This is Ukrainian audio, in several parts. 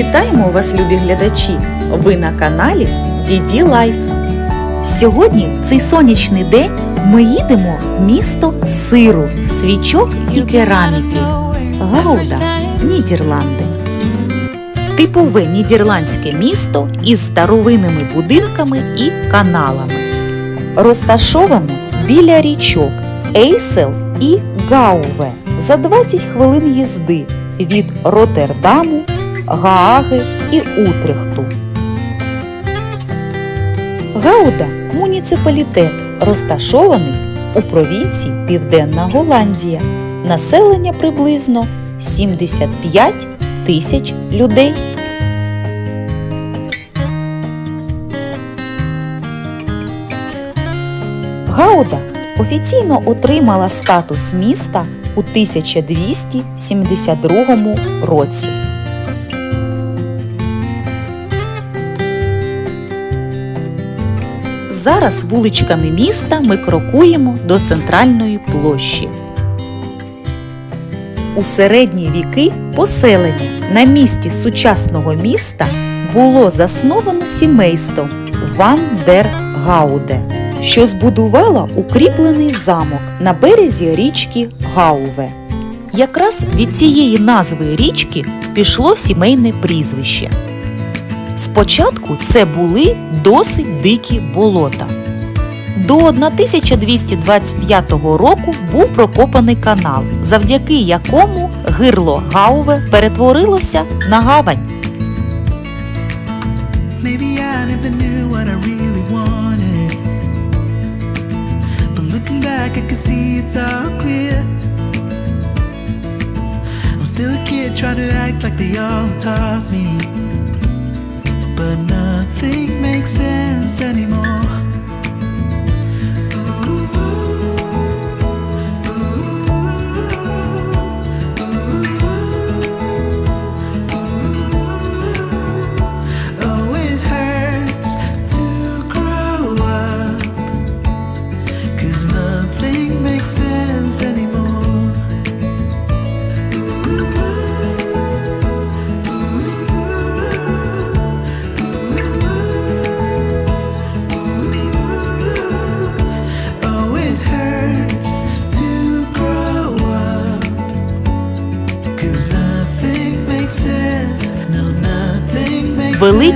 Вітаємо вас, любі глядачі! Ви на каналі Діді Лайф. Сьогодні, в цей сонячний день, ми їдемо в місто сиру, свічок і кераміки. Гауда, Нідерланди. Типове нідерландське місто із старовинними будинками і каналами. Розташоване біля річок Ейсел і Гауве за 20 хвилин їзди від Роттердаму, Гааги і Утрехту. Гауда муніципалітет, розташований у провінції Південна Голландія. Населення приблизно 75 тисяч людей. Гауда офіційно отримала статус міста у 1272 році. Зараз вуличками міста ми крокуємо до центральної площі. У середні віки поселення на місці сучасного міста було засновано сімейством Ван дер Гауде, що збудувало укріплений замок на березі річки Гауве. Якраз від цієї назви річки пішло сімейне прізвище. Спочатку це були досить дикі болота. До 1225 року був прокопаний канал, завдяки якому гирло Гауве перетворилося на гавань. Still a kid trying to act like they all taught me. But nothing makes sense anymore.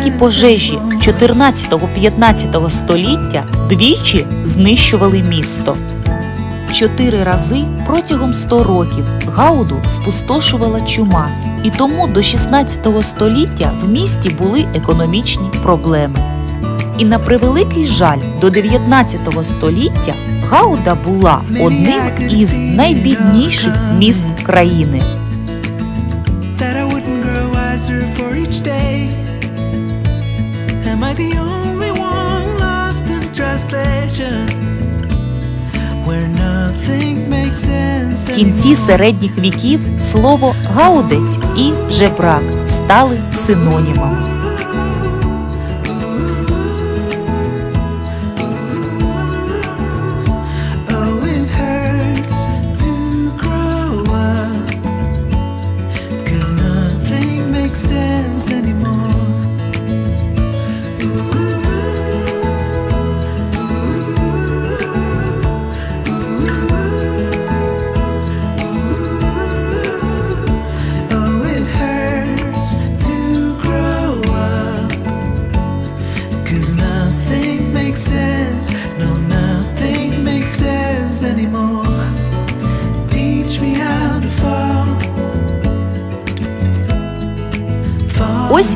Великі пожежі 14-15 століття двічі знищували місто. Чотири рази протягом 100 років Гауду спустошувала чума, і тому до 16 століття в місті були економічні проблеми. І на превеликий жаль, до 19 століття Гауда була одним із найбідніших міст країни. Кінці середніх віків слово гаудець і жебрак стали синонімами.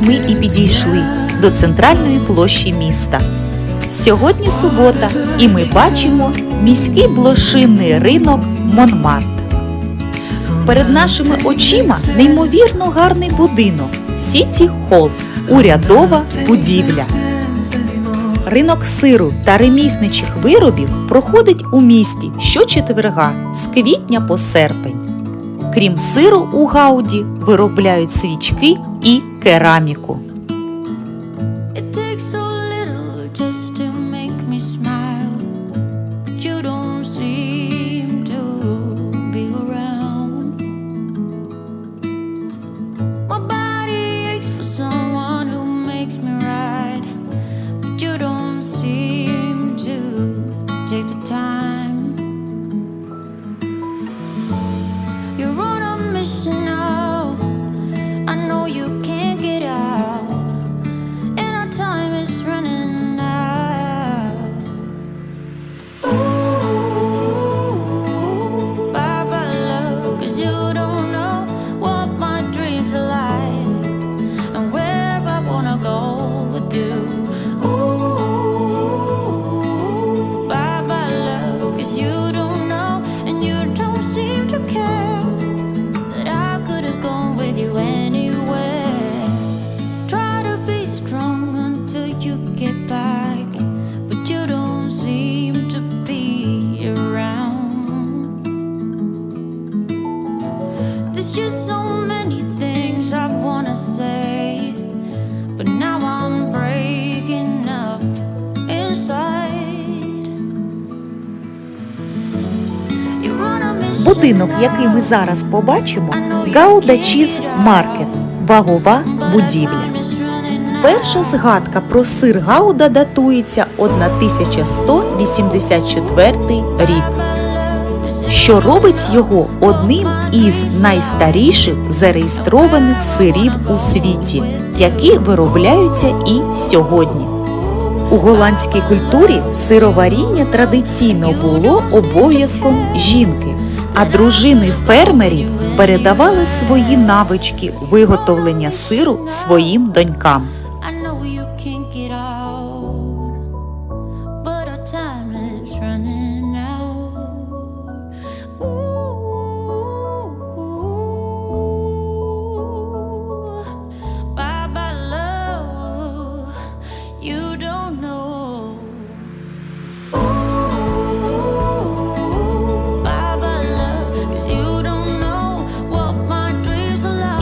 Ми і підійшли до центральної площі міста. Сьогодні субота, і ми бачимо міський блошинний ринок Монмарт. Перед нашими очима неймовірно гарний будинок Сіті Холл, урядова будівля. Ринок сиру та ремісничих виробів проходить у місті щочетверга з квітня по серпень. Крім сиру у Гауді виробляють свічки і кераміку. Будинок, який ми зараз побачимо, Гауда Чіз Маркет, вагова будівля. Перша згадка про сир Гауда датується 1184 рік, що робить його одним із найстаріших зареєстрованих сирів у світі, які виробляються і сьогодні. У голландській культурі сироваріння традиційно було обов'язком жінки, а дружини фермерів передавали свої навички виготовлення сиру своїм донькам.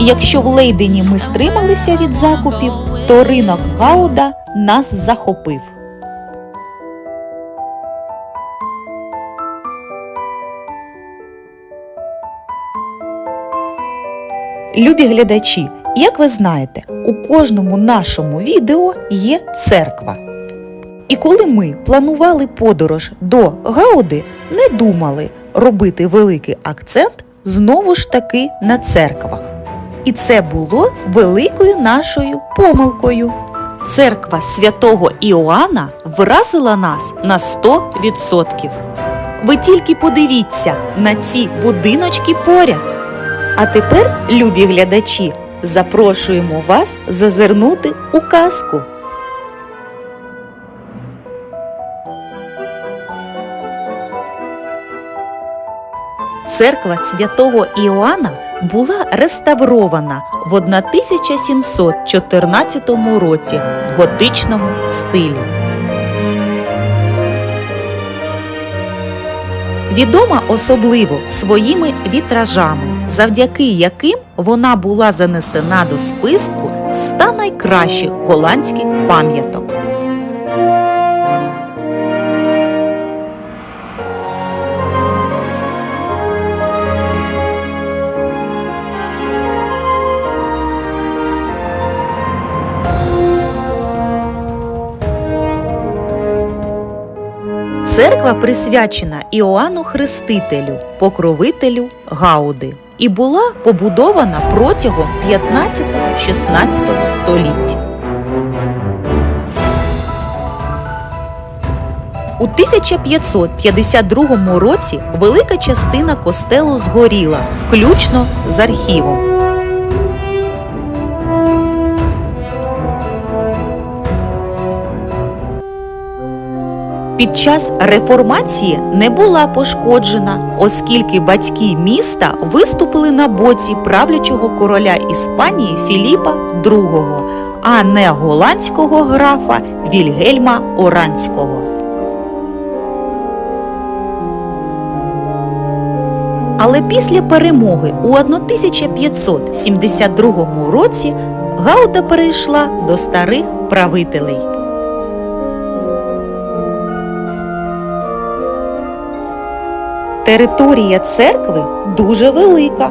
Якщо в Лейдені ми стрималися від закупів, то ринок Гауда нас захопив. Любі глядачі, як ви знаєте, у кожному нашому відео є церква. І коли ми планували подорож до Гауди, не думали робити великий акцент знову ж таки на церквах. І це було великою нашою помилкою. Церква святого Іоанна вразила нас на 100%. Ви тільки подивіться на ці будиночки поряд. А тепер, любі глядачі, запрошуємо вас зазирнути у казку. Церква святого Іоанна була реставрована в 1714 році в готичному стилі. Відома особливо своїми вітражами, завдяки яким вона була занесена до списку 100 найкращих голландських пам'яток. Церква присвячена Іоанну Хрестителю, покровителю Гауди, і була побудована протягом 15-16 століть. У 1552 році велика частина костелу згоріла, включно з архівом. Під час реформації не була пошкоджена, оскільки батьки міста виступили на боці правлячого короля Іспанії Філіпа II, а не голландського графа Вільгельма Оранського. Але після перемоги у 1572 році Гауда перейшла до старих правителей. Територія церкви дуже велика.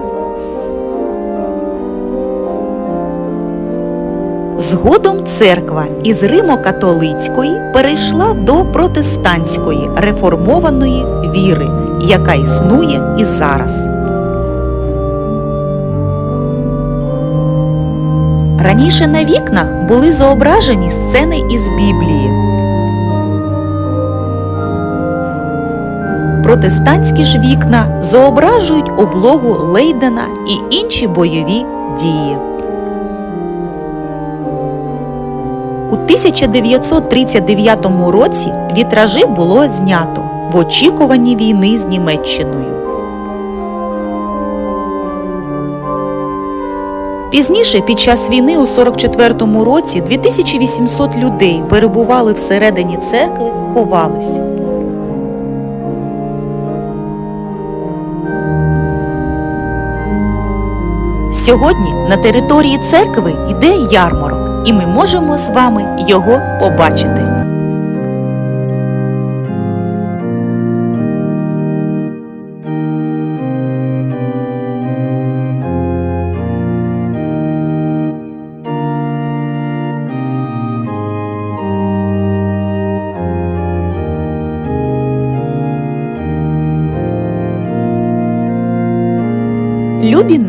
Згодом церква із Римо-католицької перейшла до протестантської реформованої віри, яка існує і зараз. Раніше на вікнах були зображені сцени із Біблії. Протестантські ж вікна зображують облогу Лейдена і інші бойові дії. У 1939 році вітражі було знято в очікуванні війни з Німеччиною. Пізніше, під час війни у 44-му році, 2800 людей перебували всередині церкви, ховались. Сьогодні на території церкви йде ярмарок, і ми можемо з вами його побачити.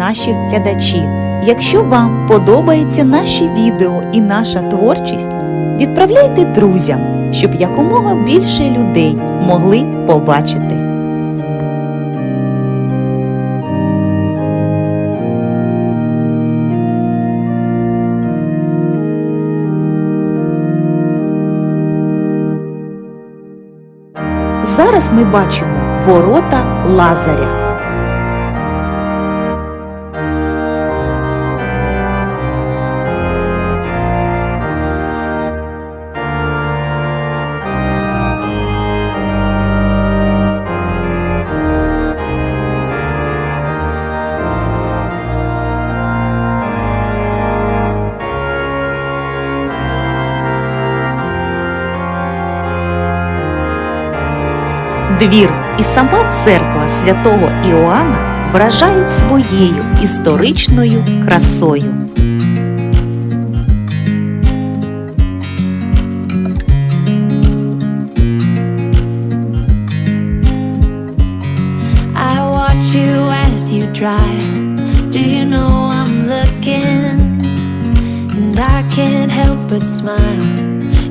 Наші глядачі, якщо вам подобаються наші відео і наша творчість, відправляйте друзям, щоб якомога більше людей могли побачити. Зараз ми бачимо ворота Лазаря. Двір і сама церква святого Іоанна вражають своєю історичною красою. I watch you as you drive. Do you know I'm looking? And I can't help but smile.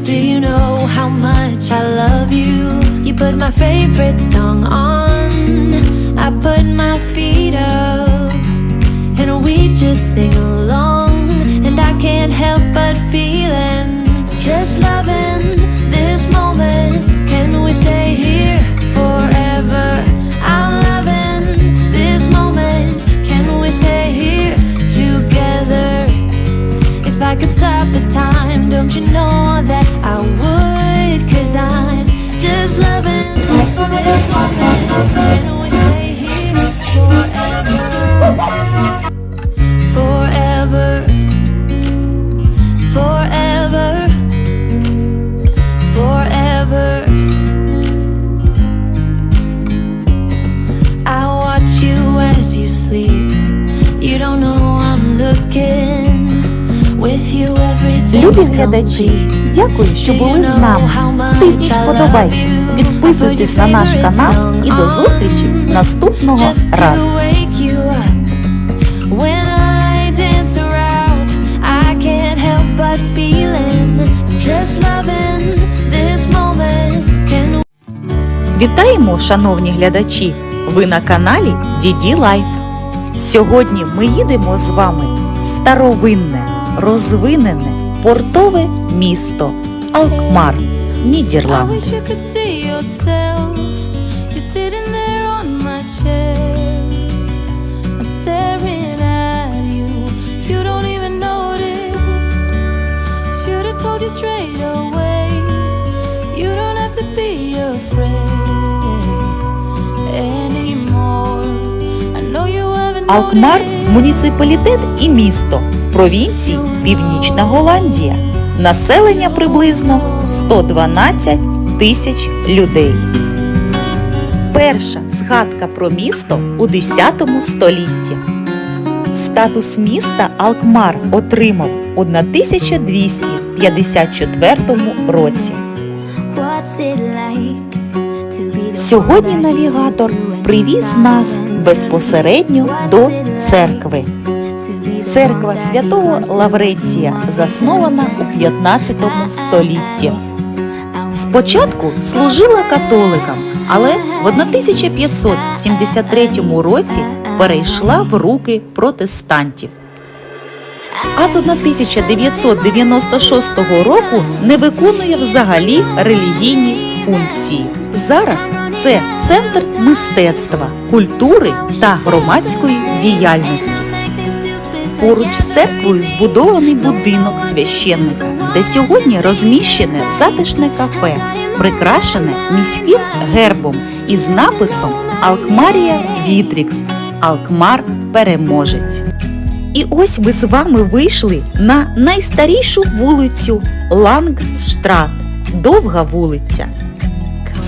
Do you know how much I love you? You put my favorite song on. I put my feet up. And we just sing along. And I can't help but feeling just loving this moment. Can we stay глядачі, дякую, що були з нами. Тисніть вподобайки, підписуйтесь на наш канал і до зустрічі наступного разу. Вітаємо, шановні глядачі! Ви на каналі Діді Лайф. Сьогодні ми їдемо з вами в старовинне, розвинене портове місто Алкмар, haven't Алкмар муніципалітет і місто провінції Північна Голландія. Населення приблизно 112 тисяч людей. Перша згадка про місто у 10 столітті. Статус міста Алкмар отримав у 1254 році. Сьогодні навігатор привіз нас безпосередньо до церкви. Церква святого Лаврентія заснована у 15 столітті. Спочатку служила католикам, але в 1573 році перейшла в руки протестантів. А з 1996 року не виконує взагалі релігійні функції. Зараз це центр мистецтва, культури та громадської діяльності. Поруч з церквою збудований будинок священника, де сьогодні розміщене затишне кафе, прикрашене міським гербом із написом Алкмарія Вітрікс Алкмар Переможець. І ось ми з вами вийшли на найстарішу вулицю Лангстрат, довга вулиця.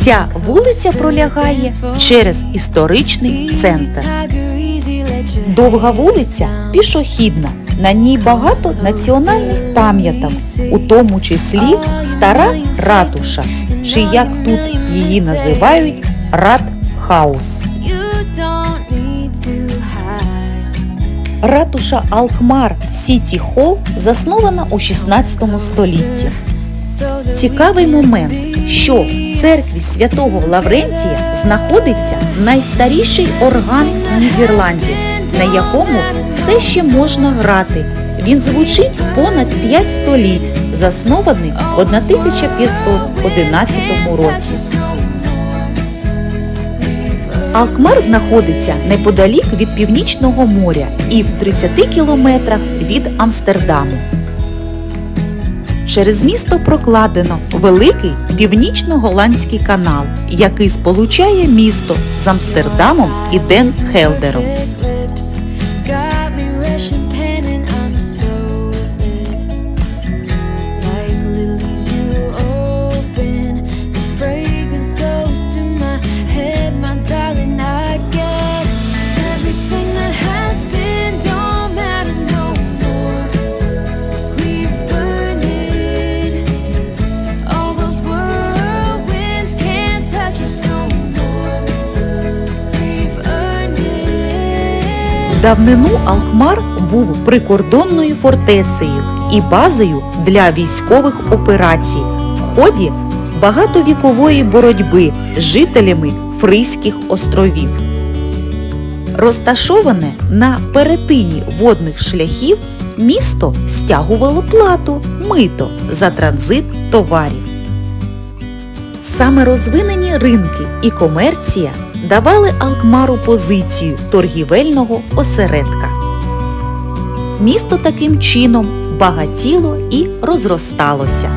Ця вулиця пролягає через історичний центр. Довга вулиця пішохідна. На ній багато національних пам'яток, у тому числі стара ратуша, чи як тут її називають Ратхаус. Ратуша Алкмар Сіті Холл заснована у 16 столітті. Цікавий момент, що в церкві святого Лаврентія знаходиться найстаріший орган Нідерландів, на якому все ще можна грати. Він звучить понад 5 століть, заснований в 1511 році. Алкмар знаходиться неподалік від Північного моря і в 30 кілометрах від Амстердаму. Через місто прокладено великий північно-голландський канал, який сполучає місто з Амстердамом і Денхелдером. Давнину Алкмар був прикордонною фортецею і базою для військових операцій в ході багатовікової боротьби з жителями Фризьких островів. Розташоване на перетині водних шляхів, місто стягувало плату мито за транзит товарів. Саме розвинені ринки і комерція давали Алкмару позицію торгівельного осередка. Місто таким чином багатіло і розросталося.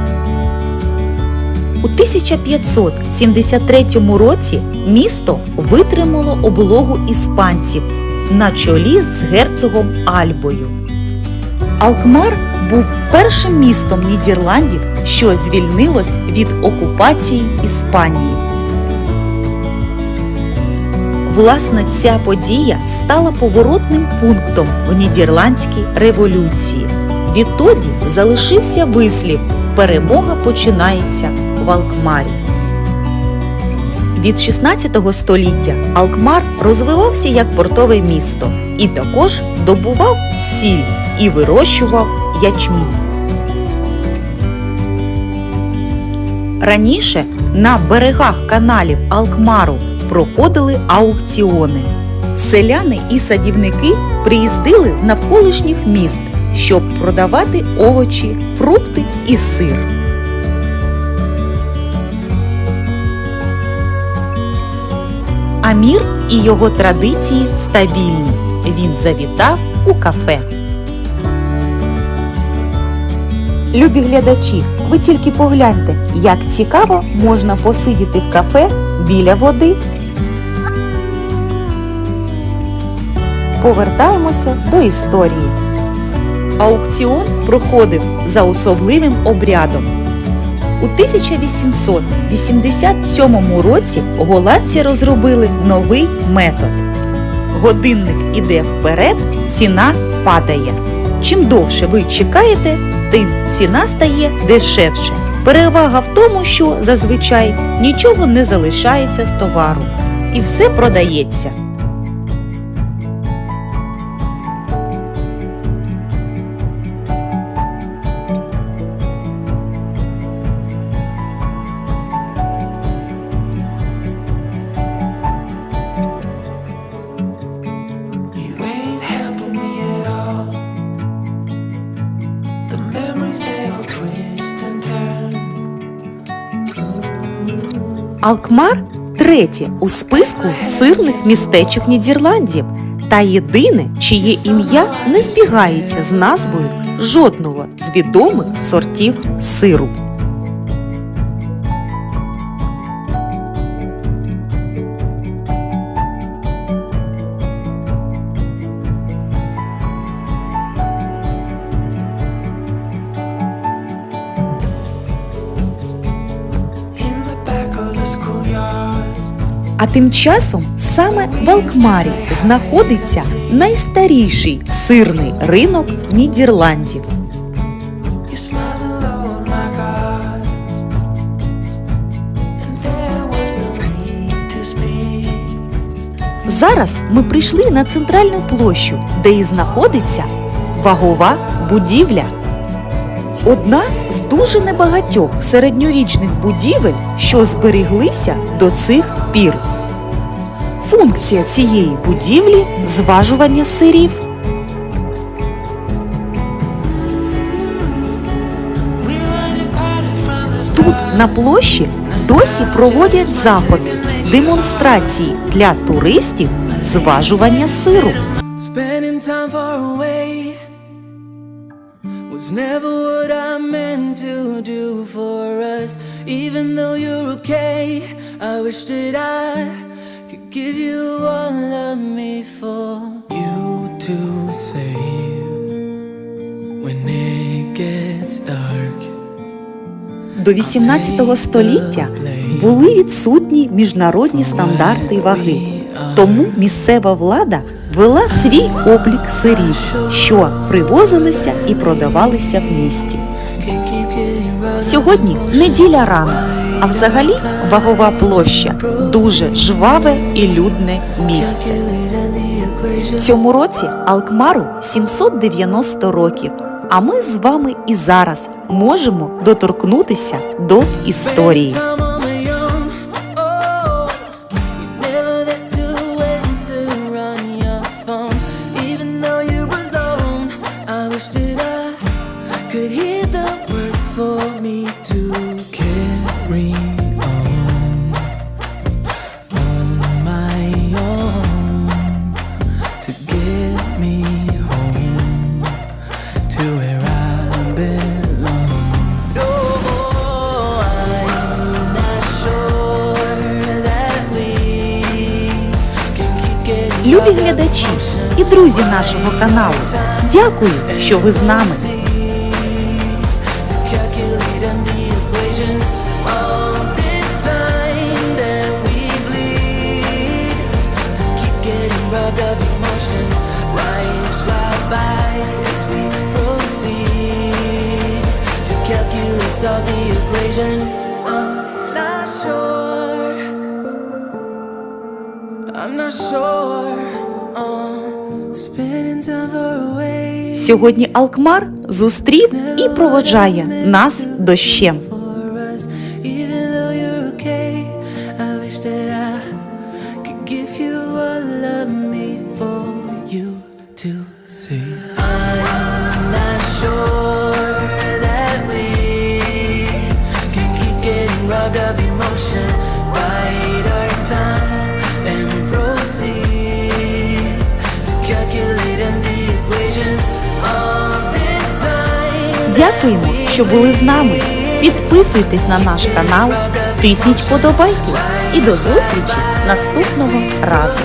У 1573 році місто витримало облогу іспанців на чолі з герцогом Альбою. Алкмар був першим містом Нідерландів, що звільнилось від окупації Іспанії. Власне, ця подія стала поворотним пунктом в Нідерландській революції. Відтоді залишився вислів Перемога починається в Алкмарі. Від 16 століття Алкмар розвивався як портове місто і також добував сіль і вирощував ячмінь. Раніше на берегах каналів Алкмару проходили аукціони. Селяни і садівники приїздили з навколишніх міст, щоб продавати овочі, фрукти і сир. Амір і його традиції стабільні. Він завітав у кафе. Любі глядачі, ви тільки погляньте, як цікаво можна посидіти в кафе біля води. Повертаємося до історії. Аукціон проходив за особливим обрядом. У 1887 році голландці розробили новий метод. Годинник іде вперед, ціна падає. Чим довше ви чекаєте, тим ціна стає дешевше. Перевага в тому, що зазвичай нічого не залишається з товару і все продається. Алкмар третє у списку сирних містечок Нідерландів та єдине, чиє ім'я не збігається з назвою жодного з відомих сортів сиру. Тим часом саме в Алкмарі знаходиться найстаріший сирний ринок Нідерландів. Зараз ми прийшли на центральну площу, де і знаходиться вагова будівля. Одна з дуже небагатьох середньовічних будівель, що зберіглися до цих пір. Функція цієї будівлі зважування сирів. Тут на площі досі проводять заходи, демонстрації для туристів зважування сиру. Was never what I meant to do for us. Even though you're okay, I wish that I give you all of me for you to save when it gets dark. До 18 століття були відсутні міжнародні стандарти ваги. Тому місцева влада вела свій облік сирів, що привозилися і продавалися в місті. Сьогодні неділя рано, а взагалі вагова площа дуже жваве і людне місце. Цьому році Алкмару 790 років. А ми з вами і зараз можемо доторкнутися до історії. Друзі нашого каналу. Дякую, що ви з нами. to calculate on the equation. All the equation. I'm not sure. I'm not sure. Uh, Сьогодні Алкмар зустрів і проводжає нас дощем. Що були з нами. Підписуйтесь на наш канал, тисніть вподобайки і до зустрічі наступного разу.